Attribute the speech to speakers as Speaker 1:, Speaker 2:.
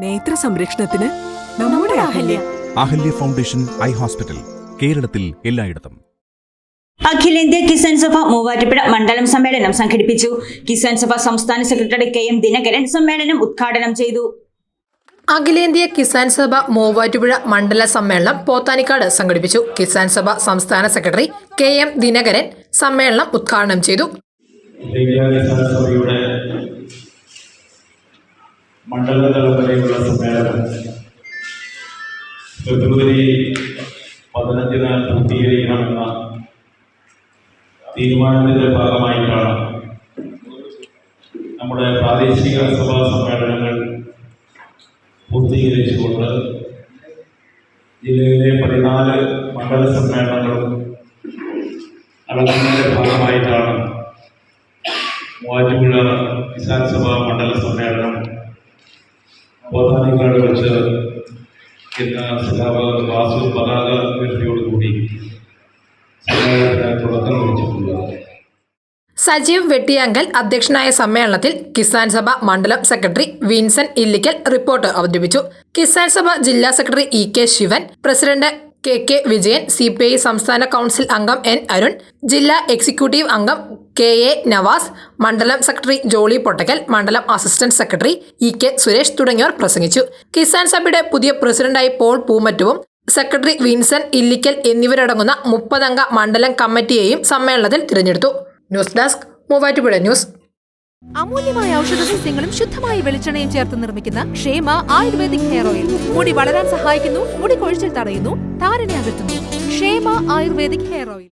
Speaker 1: നേത്ര സംരക്ഷണത്തിന് നമ്മുടെ Ahalya.
Speaker 2: Ahalya. Foundation eye hospital കേരളത്തിൽ എല്ലായിടത്തും.
Speaker 3: അഖിലേന്ത്യാ കിസാൻ സഭ മൂവാറ്റുപുഴ മണ്ഡലം സമ്മേളനം സംഘടിപ്പിച്ചു. കിസാൻ സഭ സംസ്ഥാന സെക്രട്ടറി കെ എം ദിനകരൻ സമ്മേളനം ഉദ്ഘാടനം ചെയ്തു.
Speaker 4: അഖിലേന്ത്യാ കിസാൻ സഭ മൂവാറ്റുപുഴ മണ്ഡല സമ്മേളനം പോത്താനിക്കാട് സംഘടിപ്പിച്ചു. കിസാൻ സഭ സംസ്ഥാന സെക്രട്ടറി കെ എം ദിനകരൻ സമ്മേളനം ഉദ്ഘാടനം ചെയ്തു.
Speaker 5: മണ്ഡലതല വരെയുള്ള സമ്മേളനം ഫെബ്രുവരി പതിനഞ്ചിന് പൂർത്തീകരിക്കണമെന്ന തീരുമാനത്തിന്റെ ഭാഗമായിട്ടാണ് നമ്മുടെ പ്രാദേശിക സഭാ സമ്മേളനങ്ങൾ പൂർത്തീകരിച്ചുകൊണ്ട് ജില്ലയിലെ പതിനാല് മണ്ഡല സമ്മേളനങ്ങളും നടത്തുന്നതിന്റെ ഭാഗമായിട്ടാണ് മൂവാറ്റുപുഴ കിസാൻ സഭ മണ്ഡല സമ്മേളനം ബോധാനിക്കാട് വെച്ച് ഇന്ന് സഖാവ് വാസു പതാക ഉയർത്തിയോടുകൂടി കൂടി തുടക്കം കുറിച്ചിട്ടുള്ളത്
Speaker 4: സജീവ് വെട്ടിയാങ്കൽ അധ്യക്ഷനായ സമ്മേളനത്തിൽ കിസാൻ സഭ മണ്ഡലം സെക്രട്ടറി വിൻസൻ ഇല്ലിക്കൽ റിപ്പോർട്ട് അവതരിപ്പിച്ചു. കിസാൻ സഭ ജില്ലാ secretary E K Sivan president K K Vijayan C സംസ്ഥാന കൗൺസിൽ അംഗം എൻ അരുൺ ജില്ലാ എക്സിക്യൂട്ടീവ് അംഗം കെ എ നവാസ് മണ്ഡലം സെക്രട്ടറി ജോളി പൊട്ടക്കൽ മണ്ഡലം assistant secretary E K Suresh തുടങ്ങിയവർ പ്രസംഗിച്ചു. കിസാൻ സഭയുടെ പുതിയ പ്രസിഡന്റായി പോൾ പൂമറ്റുവും സെക്രട്ടറി വിൻസൻ ഇല്ലിക്കൽ എന്നിവരടങ്ങുന്ന മുപ്പതംഗ മണ്ഡലം കമ്മിറ്റിയെയും സമ്മേളനത്തിൽ തിരഞ്ഞെടുത്തു. News desk Muvattupuzha news.
Speaker 6: അമൂല്യമായ ഔഷധ സസ്യങ്ങളും ശുദ്ധമായ വെളിച്ചെണ്ണയും ചേർത്ത് നിർമ്മിക്കുന്ന ക്ഷേമ ആയുർവേദിക് ഹെയർ ഓയിൽ. മുടി വളരാൻ സഹായിക്കുന്നു മുടി കൊഴിച്ചിൽ തടയുന്നു താരനെ അകറ്റുന്നു. ക്ഷേമ ആയുർവേദിക് ഹെയർ ഓയിൽ.